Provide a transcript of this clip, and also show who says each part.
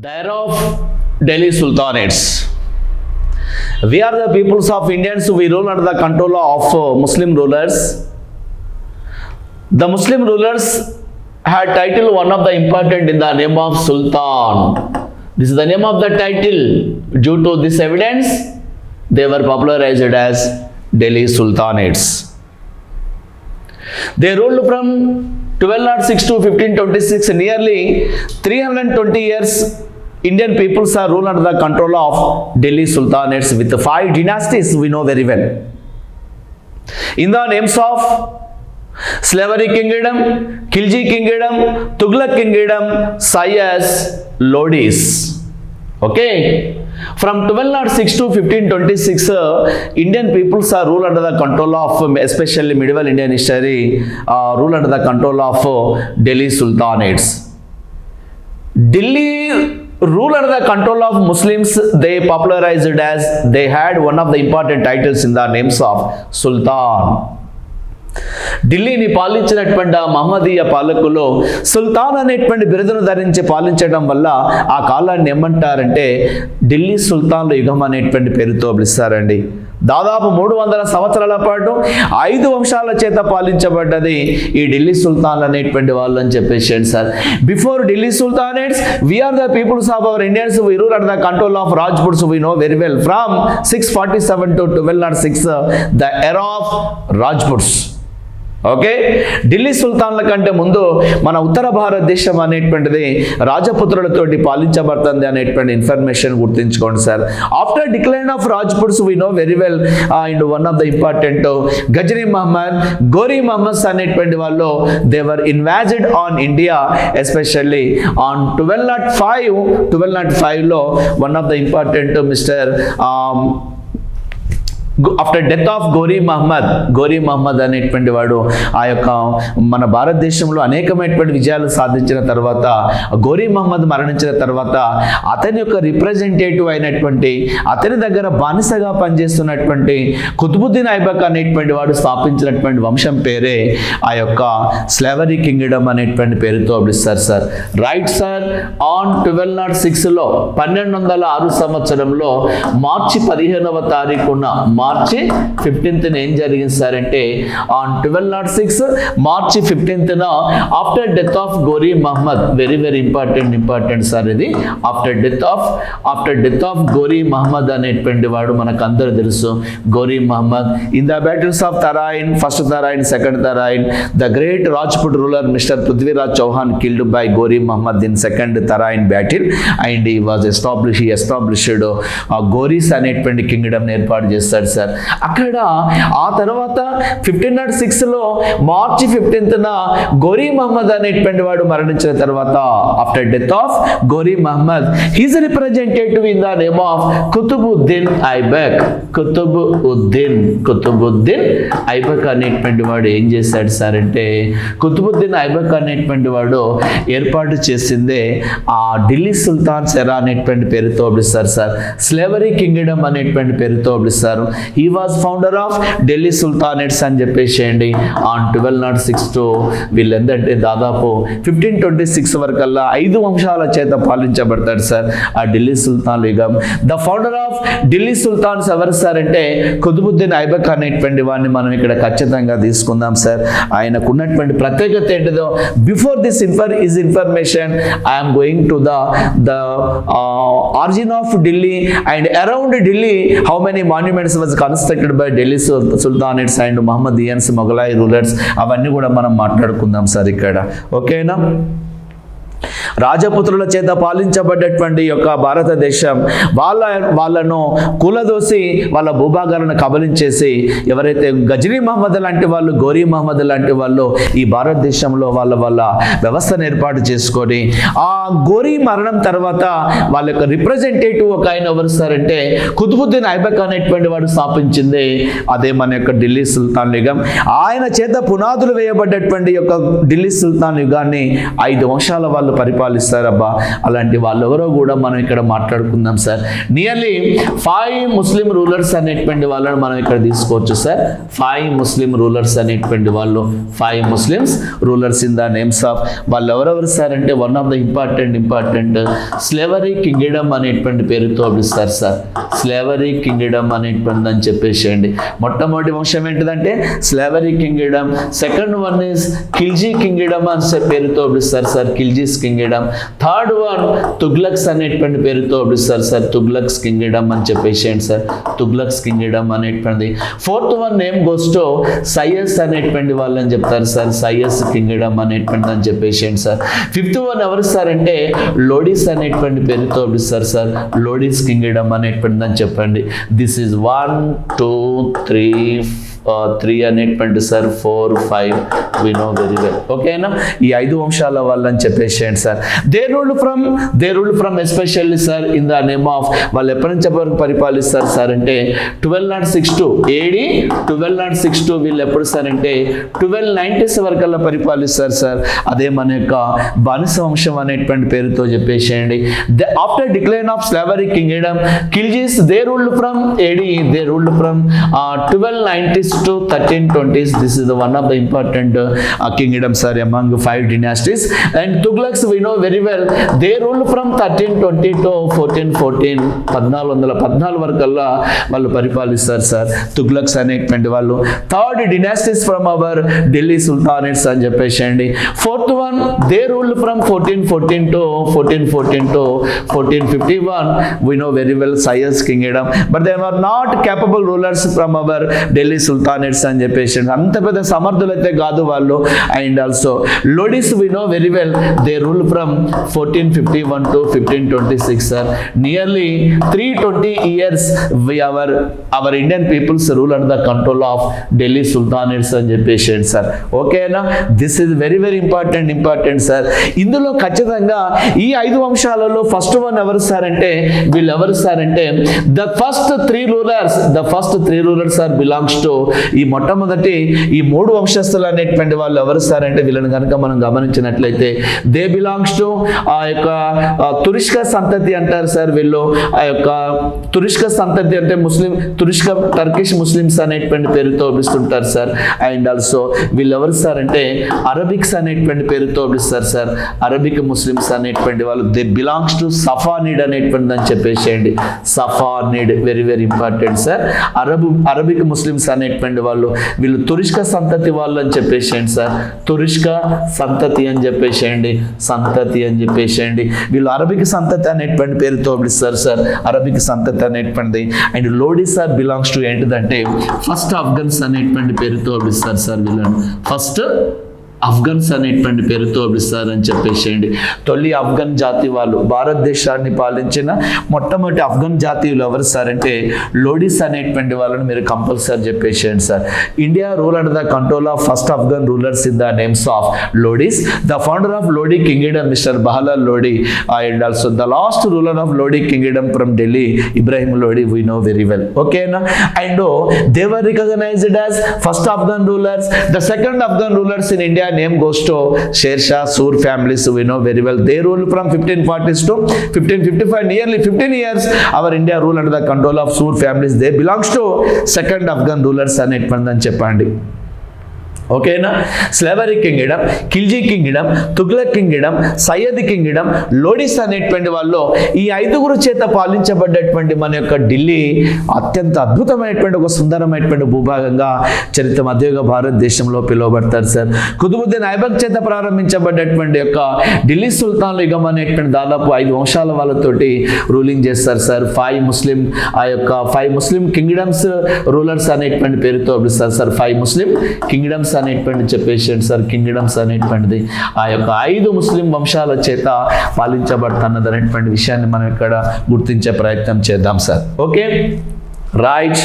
Speaker 1: The era of Delhi Sultanates. We are the peoples of Indians, we rule under the control of uh, Muslim rulers. The Muslim rulers had title one of the important in the name of Sultan. This is the name of the title. Due to this evidence, they were popularized as Delhi Sultanates. They ruled from 1206 to 1526, nearly 320 years. Indian peoples are ruled under the control of Delhi Sultanates with the five dynasties we know very well. In the names of Slavery Kingdom, Khilji Kingdom, Tughlaq Kingdom, Sayas, Lodis. Okay. From 1206 to 1526, uh, Indian peoples are ruled under the control of, um, especially medieval Indian history, uh, ruled under the control of uh, Delhi Sultanates. Delhi rule and the control of Muslims they popularized as they had one of the important titles in the names of sultan ఢిల్లీని పాలించినటువంటి మహమ్మదీయ పాలకులు సుల్తాన్ అనేటువంటి బిరుదును ధరించి పాలించడం వల్ల ఆ కాలాన్ని ఏమంటారంటే ఢిల్లీ సుల్తాన్ల యుగం అనేటువంటి పేరుతో పిలుస్తారండి. దాదాపు మూడు వందల సంవత్సరాల పాటు ఐదు వంశాల చేత పాలించబడ్డది ఈ ఢిల్లీ సుల్తాన్లు అనేటువంటి వాళ్ళు అని చెప్పేసి sir. Before Delhi sultanates we are the peoples of our Indians we rule and the control of Rajputs we know very well from six forty seven to twelve nought six the era of Rajputs okay? Delhi సుల్తాన్ల కంటే ముందు మన ఉత్తర భారతదేశం అనేటువంటిది రాజపుత్రులతోటి పాలించబడుతుంది అనేటువంటి information గుర్తించుకోండి sir. After decline of Rajputs we know very well and one of the important Ghazni Mohammad Ghori Mohammad అనేటువంటి వాళ్ళు they were invaded on India especially on twelve nought five twelve nought ఫైవ్లో one of the important mister after death of Ghori Mohammed Ghori Mohammed అనేటువంటి వాడు ఆ యొక్క మన భారతదేశంలో అనేకమైనటువంటి విజయాలు సాధించిన తర్వాత గోరీ మహమ్మద్ మరణించిన తర్వాత అతని యొక్క రిప్రజెంటేటివ్ అయినటువంటి అతని దగ్గర బానిసగా పనిచేస్తున్నటువంటి కుతుబుద్దీన్ ఐబక్ అనేటువంటి వాడు స్థాపించినటువంటి వంశం పేరే ఆ యొక్క స్లేవరీ కింగ్డమ్ అనేటువంటి పేరుతో పిలుస్తారు sir. Right sir on twelve not సిక్స్లో పన్నెండు వందల ఆరు సంవత్సరంలో మార్చి పదిహేనవ తారీఖున మా మార్చి ఫిఫ్టీన్త్న ఏం జరిగింది సార్ అంటే on twelve not six March fifteenth after death of Ghori Mohammad very very important important sir ఇది. After death of after death of Ghori Mohammad అనేటువంటి వాడు మనకు అందరూ తెలుసు Ghori Mohammad in the battles of Tarain first Tarain second Tarain the great Rajput ruler mister Prithviraj Chauhan killed by Ghori Mohammad in second Tarain battle and ఈ was establish established గోరీస్ అనేటువంటి kingdom ఏర్పాటు చేస్తాడు sir. అక్కడ ఆ తర్వాత fifteen not సిక్స్లో మార్చి ఫిఫ్టీన్త్న gory Mohammed అనేటువంటి వాడు మరణించిన తర్వాత after death of Ghori Mohammad his representative in the name of Qutubuddin Aibak Qutub Uddin Qutubuddin Aibak అనేటువంటి వాడు ఏం చేశాడు సార్ అంటే కుతుబుద్దీన్ ఐబక్ అనేటువంటి వాడు ఏర్పాటు చేసిందే ఆ ఢిల్లీ సుల్తాన్ సెరా అనేటువంటి పేరుతో పిలుస్తారు సార్ స్లేవరీ కింగ్డమ్ అనేటువంటి పేరుతో పిలుస్తారు he was founder of Delhi sultanates అని చెప్పేసేయండి. On twelve not six to వీళ్ళెందంటే దాదాపు ఫిఫ్టీన్ ట్వంటీ సిక్స్ వరకల్లా ఐదు వంశాల చేత పాలించబడతాడు సార్ ఆ ఢిల్లీ సుల్తాన్ యుగం. The founder of Delhi sultans ఎవరు సార్ అంటే కుతుబుద్దీన్ ఐబక్ అనేటువంటి వాడిని మనం ఇక్కడ ఖచ్చితంగా తీసుకుందాం సార్. ఆయనకు ఉన్నటువంటి ప్రత్యేకత ఏంటిదో before this infer is information I'm going to the the origin of Delhi and around Delhi how many monuments was constructed by Delhi sultanates and Mohammedans Mughlai rulers అవన్నీ కూడా మనం మాట్లాడుకుందాం సార్ ఇక్కడ. ఓకేనా? రాజపుత్రుల చేత పాలించబడ్డటువంటి యొక్క భారతదేశం వాళ్ళ వాళ్ళను కూలదోసి వాళ్ళ భూభాగాలను కబలించేసి ఎవరైతే గజనీ మహమ్మద్ లాంటి వాళ్ళు గోరీ మహమ్మద్ లాంటి వాళ్ళు ఈ భారతదేశంలో వాళ్ళ వాళ్ళ వ్యవస్థను ఏర్పాటు చేసుకొని ఆ గోరీ మరణం తర్వాత వాళ్ళ యొక్క రిప్రజెంటేటివ్ ఒక ఆయన ఎవరు సారంటే కుతుబుద్దీన్ ఐబక్ అనేటువంటి వాడు స్థాపించింది. అదే మన యొక్క ఢిల్లీ సుల్తాన్ యుగం. ఆయన చేత పునాదులు వేయబడ్డటువంటి యొక్క ఢిల్లీ సుల్తాన్ యుగాన్ని ఐదు వంశాల వాళ్ళు వాళ్ళు పరిపాలిస్తారబ్బా. అలాంటి వాళ్ళెవరో కూడా మనం ఇక్కడ మాట్లాడుకుందాం sir. Nearly five Muslim rulers అనేటువంటి వాళ్ళని మనం ఇక్కడ తీసుకోవచ్చు సార్. ఫైవ్ ముస్లిం రూలర్స్ అనేటువంటి వాళ్ళు. Five Muslims rulers in the names of వాళ్ళు ఎవరెవరు సార్? అంటే one of the important important slavery kingdom అనేటువంటి పేరుతో పిలుస్తారు సార్. స్లేవరీ కింగ్డమ్ అనేటువంటి అని చెప్పేసేయండి మొట్టమొదటి వంశం ఏంటిదంటే slavery kingdom second one is Khilji kingdom అని పేరుతో పిలుస్తారు sir. Khiljis kingdom third one Tughlaqs అనేటువంటి పేరుతో పిలుస్తారు సార్. తుగ్లక్స్ కింగ్డమ్ అని చెప్పేసేయండి సార్? తుగ్లక్స్ కింగ్డమ్ అనేటువంటిది. Fourth one name goes to సయస్ అనేటువంటి వాళ్ళని చెప్తారు సార్. సయస్ కింగ్డమ్ అనేటువంటిది అని చెప్పేసేయండి సార్? ఫిఫ్త్ వన్ ఎవరు సార్ అంటే లోడీస్ అనేటువంటి పేరుతో పిలుస్తారు సార్. లోడీస్ కింగ్డమ్ అనేటువంటిది అని చెప్పండి. This is one two three three అనేటువంటి sir four five we know very well ఓకేనా ఈ ఐదు వంశాల వాళ్ళని చెప్పేసేయండి sir they rule from they rule from especially sir in the name of వాళ్ళు ఎప్పటి నుంచి ఎప్పటి వరకు పరిపాలిస్తారు సార్ అంటే twelve not six to AD twelve not six to వీళ్ళు ఎప్పుడు సార్ అంటే ట్వెల్వ్ నైంటీస్ వరకల్లా పరిపాలిస్తారు సార్ అదే మన యొక్క బానిస వంశం అనేటువంటి పేరుతో చెప్పేసేయండి after decline of slavery kingdom Khiljis they ruled from AD they ruled from twelve nineties to thirteen twenties this is one of the important kingdoms are among five dynasties and Tughlaqs we know very well they rule from thirteen twenty to fourteen fourteen పద్నాలుగు వందల పద్నాలుగు వరకల్లా వాళ్ళు పరిపాలిస్తారు sir. Tughlaqs అనేటువంటి వాళ్ళు. Third dynasties from our Delhi sultanates అని చెప్పేసేయండి fourth one they rule from fourteen fourteen to fourteen fourteen to fourteen fifty one we know very well సయస్ kingdom but they are not capable rulers from our Delhi sultanates అని చెప్పేసి అంత పెద్ద సమర్థులైతే కాదు వాళ్ళు. And also Lodis we know very well they rule from fourteen fifty one to fifteen twenty six sir nearly three twenty years we our our Indian peoples rule and the control of Delhi sultanates అని చెప్పేసి sir ఓకేనా this is very very important important sir ఇందులో ఖచ్చితంగా ఈ ఐదు వంశాలలో first one ఎవరు sir అంటే వీళ్ళు ఎవరు సార్ అంటే the first three rulers the first three rulers are belongs to ఈ మొట్టమొదటి ఈ మూడు వంశస్థులు అనేటువంటి వాళ్ళు ఎవరు సార్ అంటే వీళ్ళని కనుక మనం గమనించినట్లయితే దే బిలాంగ్స్ టు ఆ యొక్క తురిష్క సంతతి అంటారు సార్ వీళ్ళు. ఆ యొక్క తురిష్క సంతతి అంటే ముస్లిం తురిష్క టర్కిష్ ముస్లిమ్స్ అనేటువంటి పేరుతో పిలుస్తుంటారు సార్. అండ్ ఆల్సో వీళ్ళు ఎవరు సార్ అంటే అరబిక్స్ అనేటువంటి పేరుతో పిలుస్తారు సార్. అరబిక్ ముస్లిమ్స్ అనేటువంటి వాళ్ళు దే బిలాంగ్స్ టు సఫానిడ్ అనేటువంటి అని చెప్పేసేయండి. సఫానిడ్ very very important sir. Arab Arabic Muslims అయిపోయింది వాళ్ళు. వీళ్ళు తురిష్క సంతతి వాళ్ళు అని చెప్పేసేయండి సార్. తురిష్క సంతతి అని చెప్పేసేయండి. సంతతి అని చెప్పేసేయండి. వీళ్ళు అరబిక్ సంతతి అనేటువంటి పేరుతో పిలుస్తారు సార్. అరబిక్ సంతతి అనేటువంటిది. అండ్ లోడిసా బిలాంగ్స్ టు ఏంటిదంటే ఫస్ట్ ఆఫ్ఘన్స్ అనేటువంటి పేరుతో పిలుస్తారు సార్ వీళ్ళని. ఫస్ట్ ఆఫ్ఘన్స్ అనేటువంటి పేరుతో పిలుస్తారని చెప్పేసేయండి తొలి ఆఫ్ఘన్ జాతి వాళ్ళు భారతదేశాన్ని పాలించిన మొట్టమొదటి ఆఫ్ఘన్ జాతీయులు ఎవరు సార్ అంటే లోడీస్ అనేటువంటి వాళ్ళని మీరు కంపల్సరీ చెప్పేసేయండి sir. India rule and the control of first Afghan rulers in the names of Lodis. The founder of Lodi kingdom mister Bahlul Lodi. And also the last ruler of Lodi kingdom from Delhi Ibrahim Lodi we know very well ఓకేనా and they were recognized as first Afghan rulers the second Afghan rulers in India name goes to Sher Shah, Sur families, we know very well. They ruled from 1540s to 1555, nearly 15 years. Our India ruled under the control of Sur families. They belongs to second Afghan rulers అనేటువంటిదని చెప్పండి ఓకేనా? Slavery kingdom Khilji kingdom Tughlaq kingdom Sayyid kingdom Lodis అనేటువంటి వాళ్ళు ఈ ఐదుగురు చేత పాలించబడ్డటువంటి మన యొక్క ఢిల్లీ అత్యంత అద్భుతమైనటువంటి ఒక సుందరమైనటువంటి భూభాగంగా చరిత్ర మధ్యయుగ భారతదేశంలో పిలువబడతారు సార్. కుతుబుద్దీన్ ఐబక్ చేత ప్రారంభించబడ్డటువంటి యొక్క ఢిల్లీ సుల్తాన్ యుగం అనేటువంటి దాదాపు ఐదు వంశాల వాళ్ళతోటి రూలింగ్ చేస్తారు సార్. ఫైవ్ ముస్లిం ఆ యొక్క ఫైవ్ ముస్లిం కింగ్డమ్స్ రూలర్స్ అనేటువంటి పేరుతో పిలుస్తారు సార్. ఫైవ్ ముస్లిం కింగ్డమ్స్ అనేటువంటి చెప్పేసాడు సార్ కింగ్డమ్స్ అనేటువంటిది ఆ యొక్క ఐదు ముస్లిం వంశాల చేత పాలించబడుతున్నది అనేటువంటి విషయాన్ని మనం ఇక్కడ గుర్తించే ప్రయత్నం చేద్దాం సార్ ఓకే రైట్